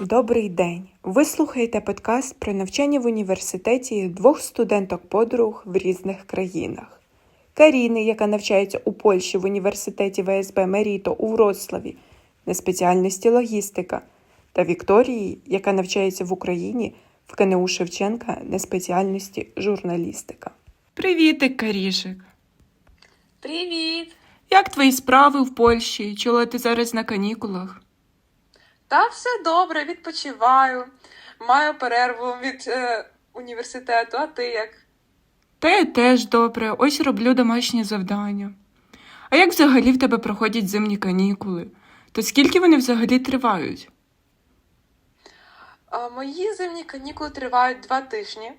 Добрий день! Ви слухаєте подкаст про навчання в університеті двох студенток-подруг в різних країнах. Каріни, яка навчається у Польщі в університеті ВСБ Меріто у Вроцлаві на спеціальності логістика, та Вікторії, яка навчається в Україні в КНУ Шевченка на спеціальності журналістика. Привітик, Карішик! Привіт! Як твої справи в Польщі? Чула ти зараз на канікулах? Та все добре, відпочиваю. Маю перерву від е, університету, а ти як? Та я теж добре, ось роблю домашні завдання. А як взагалі в тебе проходять зимні канікули? То скільки вони взагалі тривають? А, мої зимні канікули тривають два тижні,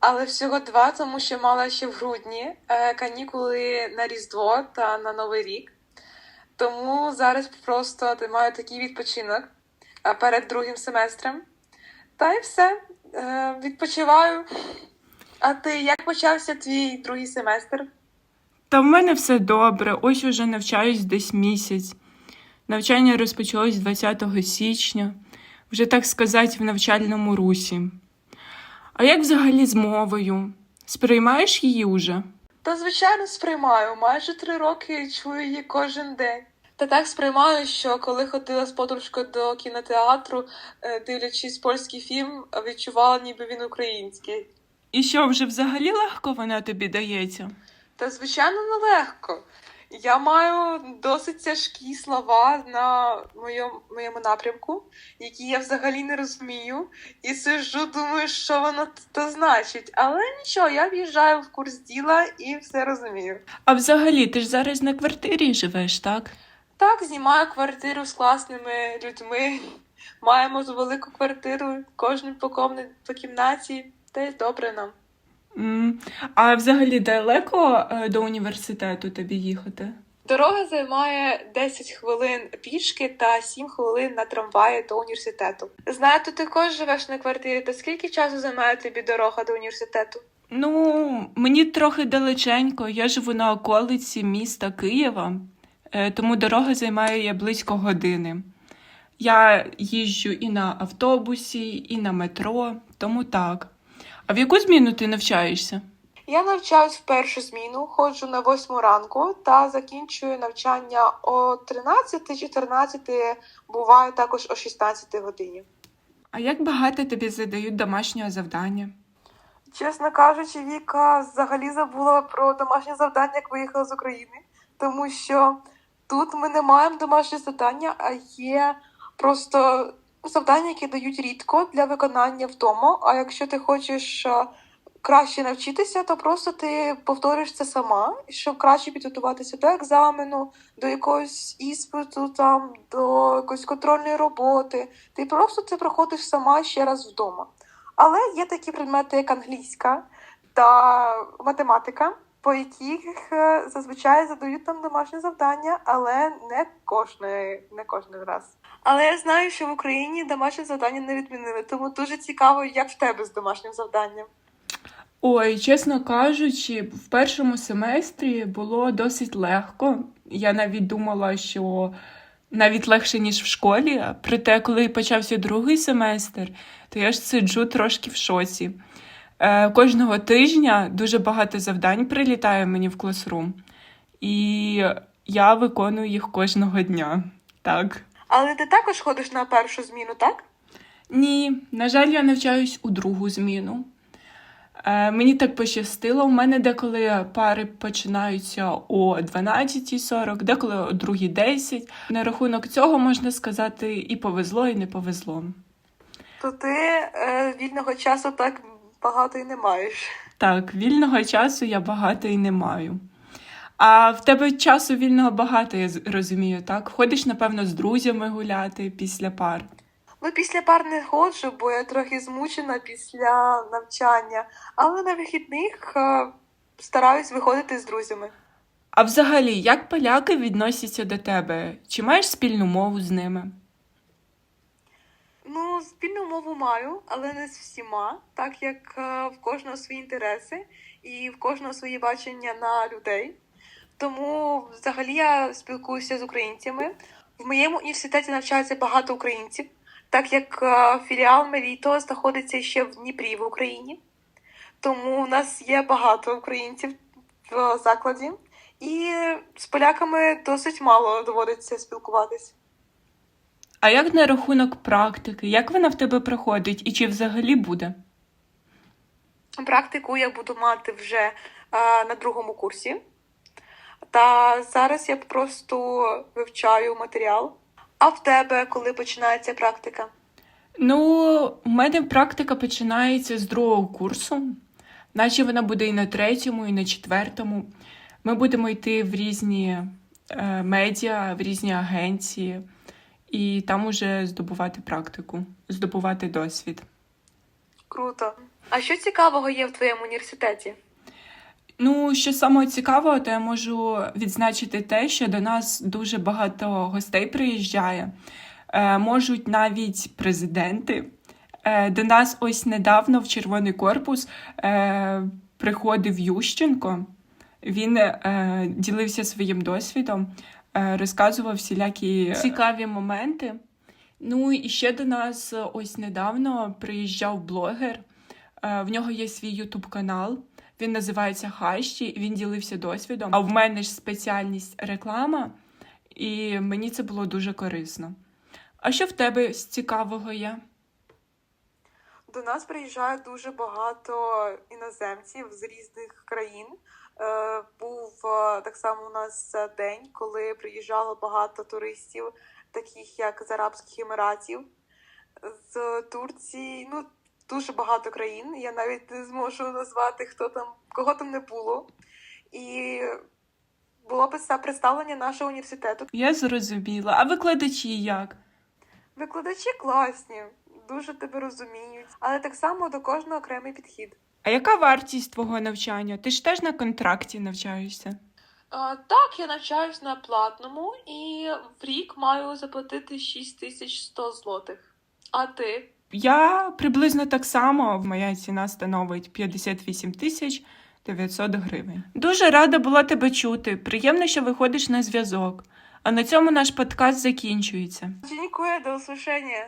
але всього два, тому що мала ще в грудні е, канікули на Різдво та на Новий рік. Тому зараз просто маю такий відпочинок перед другим семестром. Та й все. Е, відпочиваю. А ти як почався твій другий семестр? Та в мене все добре, ось уже навчаюсь десь місяць. Навчання розпочалось 20 січня, вже так сказати, в навчальному русі. А як взагалі з мовою? Сприймаєш її уже? Та звичайно сприймаю. Майже три роки чую її кожен день. Та так сприймаю, що коли ходила з подружкою до кінотеатру, е, дивлячись польський фільм, відчувала, ніби він український. І що, вже взагалі легко вона тобі дається? Та звичайно нелегко. Я маю досить тяжкі слова на моєму, моєму напрямку, які я взагалі не розумію, і сижу, думаю, що воно то значить. Але нічого, я в'їжджаю в курс діла і все розумію. А взагалі, ти ж зараз на квартирі живеш, так? Так, знімаю квартиру з класними людьми. Маємо велику квартиру, кожен по по кімнаті, та й добре нам. А взагалі далеко е, до університету тобі їхати? Дорога займає 10 хвилин пішки та 7 хвилин на трамваї до університету. Знаю, ти також живеш на квартирі, та скільки часу займає тобі дорога до університету? Ну, мені трохи далеченько. Я живу на околиці міста Києва, тому дорога займає близько години. Я їжджу і на автобусі, і на метро, тому так. А в яку зміну ти навчаєшся? Я навчаюсь в першу зміну, ходжу на 8 ранку та закінчую навчання о 13-14, буває також о 16 годині. А як багато тобі задають домашнього завдання? Чесно кажучи, Віка взагалі забула про домашнє завдання, як виїхала з України, тому що тут ми не маємо домашнє завдання, а є просто завдання, які дають рідко для виконання вдома. А якщо ти хочеш е, краще навчитися, то просто ти повториш це сама, щоб краще підготуватися до екзамену, до якогось іспиту, там, до якоїсь контрольної роботи. Ти просто це проходиш сама ще раз вдома. Але є такі предмети, як англійська та математика, по яких е, зазвичай задають нам домашні завдання, але не кожної, не кожен раз. Але я знаю, що в Україні домашні завдання не відмінили, тому дуже цікаво, як в тебе з домашнім завданням. Ой, чесно кажучи, в першому семестрі було досить легко. Я навіть думала, що навіть легше, ніж в школі. Проте, коли почався другий семестр, то я ж сиджу трошки в шоці. Е, кожного тижня дуже багато завдань прилітає мені в класрум, і я виконую їх кожного дня. Так. Але ти також ходиш на першу зміну, так? Ні, на жаль, я навчаюсь у другу зміну. Е, мені так пощастило. У мене деколи пари починаються о 12.40, деколи о 2.10. На рахунок цього можна сказати, і повезло, і не повезло. То ти е, вільного часу так багато і не маєш. Так, вільного часу я багато і не маю. А в тебе часу вільного багато, я розумію, так? Ходиш, напевно, з друзями гуляти після пар. Ну, після пар не ходжу, бо я трохи змучена після навчання, але на вихідних е, стараюсь виходити з друзями. А взагалі, як поляки відносяться до тебе? Чи маєш спільну мову з ними? Ну, спільну мову маю, але не з всіма, так як е, в кожного свої інтереси і в кожного свої бачення на людей. Тому взагалі я спілкуюся з українцями. В моєму університеті навчається багато українців, так як е, філіал Меліто знаходиться ще в Дніпрі в Україні. Тому у нас є багато українців в закладі, і з поляками досить мало доводиться спілкуватись. А як на рахунок практики? Як вона в тебе проходить і чи взагалі буде? Практику я буду мати вже е, на другому курсі. Та зараз я просто вивчаю матеріал. А в тебе коли починається практика? Ну, у мене практика починається з другого курсу, наче вона буде і на третьому, і на четвертому. Ми будемо йти в різні е, медіа, в різні агенції, і там уже здобувати практику, здобувати досвід. Круто. А що цікавого є в твоєму університеті? Ну, що самого цікавого, то я можу відзначити те, що до нас дуже багато гостей приїжджає. Е, можуть навіть президенти. Е, до нас ось недавно в Червоний корпус е, приходив Ющенко. Він е, ділився своїм досвідом, розказував всілякі цікаві моменти. Ну і ще до нас е, ось недавно приїжджав блогер. Е, В нього є свій ютуб канал. Він називається Хащі, він ділився досвідом. А в мене ж спеціальність реклама, і мені це було дуже корисно. А що в тебе з цікавого є? До нас приїжджає дуже багато іноземців з різних країн. Е, був е, так само у нас день, коли приїжджало багато туристів, таких як з Арабських Еміратів, з Турції. Ну, дуже багато країн. Я навіть не зможу назвати, хто там, кого там не було. І було б це представлення нашого університету. Я зрозуміла. А викладачі як? Викладачі класні, дуже тебе розуміють, але так само до кожного окремий підхід. А яка вартість твого навчання? Ти ж теж на контракті навчаєшся? А, так, я навчаюсь на платному і в рік маю заплатити 6100 злотих. А ти? Я приблизно так само. Моя ціна становить 58 тисяч 900 гривень. Дуже рада була тебе чути. Приємно, що виходиш на зв'язок. А на цьому наш подкаст закінчується. Дякую, до услышання.